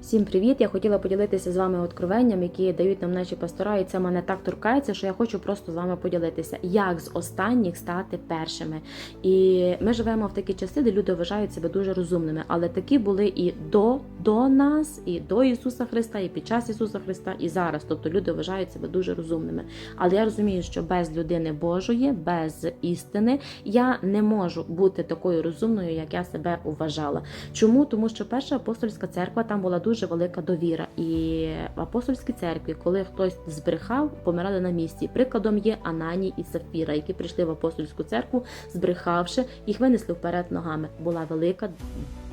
Всім привіт! Я хотіла поділитися з вами откровенням, які дають нам наші пастора, і це мене так торкається, що я хочу просто з вами поділитися, як з останніх стати першими. І ми живемо в такі часи, де люди вважають себе дуже розумними, але такі були і до, до нас, і до Ісуса Христа, і під час Ісуса Христа, і зараз. Тобто люди вважають себе дуже розумними. Але я розумію, що без людини Божої, без істини, я не можу бути такою розумною, як я себе вважала. Чому? Тому що перша апостольська церква там була дуже велика довіра. І в апостольській церкві, коли хтось збрехав, помирали на місці. Прикладом є Анані і Сафіра, які прийшли в апостольську церкву, збрехавши, їх винесли вперед ногами. Була велика.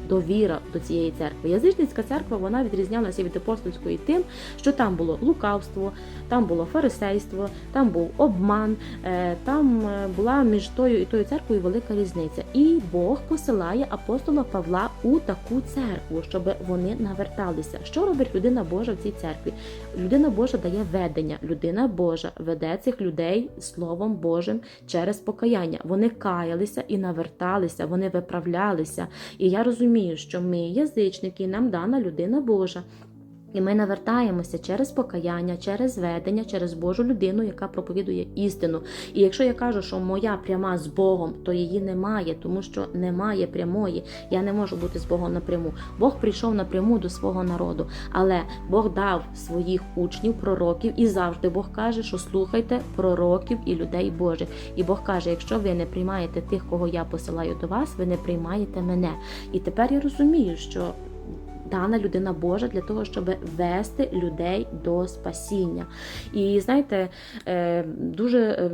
Довіра до цієї церкви. Язичницька церква вона відрізнялася від апостольської тим, що там було лукавство, там було фарисейство, там був обман, е, там е, була між тою і тою церквою велика різниця. І Бог посилає апостола Павла у таку церкву, щоб вони наверталися. Що робить людина Божа в цій церкві? Людина Божа дає ведення. Людина Божа веде цих людей Словом Божим через покаяння. Вони каялися і наверталися, вони виправлялися. І я розумію, що ми, язичники, нам дана людина Божа. І ми навертаємося через покаяння, через ведення, через Божу людину, яка проповідує істину. І якщо я кажу, що моя пряма з Богом, то її немає, тому що немає прямої. Я не можу бути з Богом напряму. Бог прийшов напряму до свого народу, але Бог дав своїх учнів, пророків, і завжди Бог каже, що слухайте пророків і людей Божих. І Бог каже: якщо ви не приймаєте тих, кого я посилаю до вас, ви не приймаєте мене. І тепер я розумію, що дана людина Божа для того, щоб вести людей до спасіння. І знаєте, е, дуже е,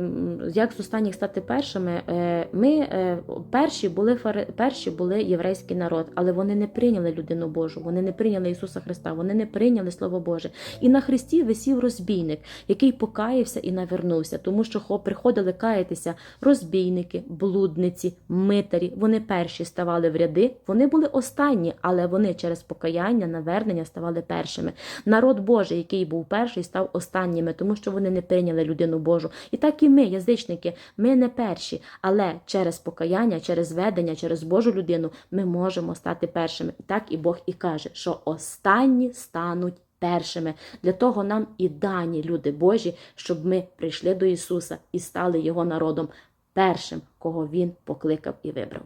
як з останніх стати першими, е, ми е, перші були перші були єврейський народ, але вони не прийняли людину Божу, вони не прийняли Ісуса Христа, вони не прийняли Слово Боже. І на Христі висів розбійник, який покаявся і навернувся, тому що хо- приходили каятися розбійники, блудниці, митарі. Вони перші ставали в ряди, вони були останні, але вони через покаяння, навернення ставали першими. Народ Божий, який був перший, став останніми, тому що вони не прийняли людину Божу. І так і ми, язичники, ми не перші, але через покаяння, через ведення, через Божу людину ми можемо стати першими. Так і Бог і каже, що останні стануть. Першими для того нам і дані люди Божі, щоб ми прийшли до Ісуса і стали Його народом першим, кого Він покликав і вибрав.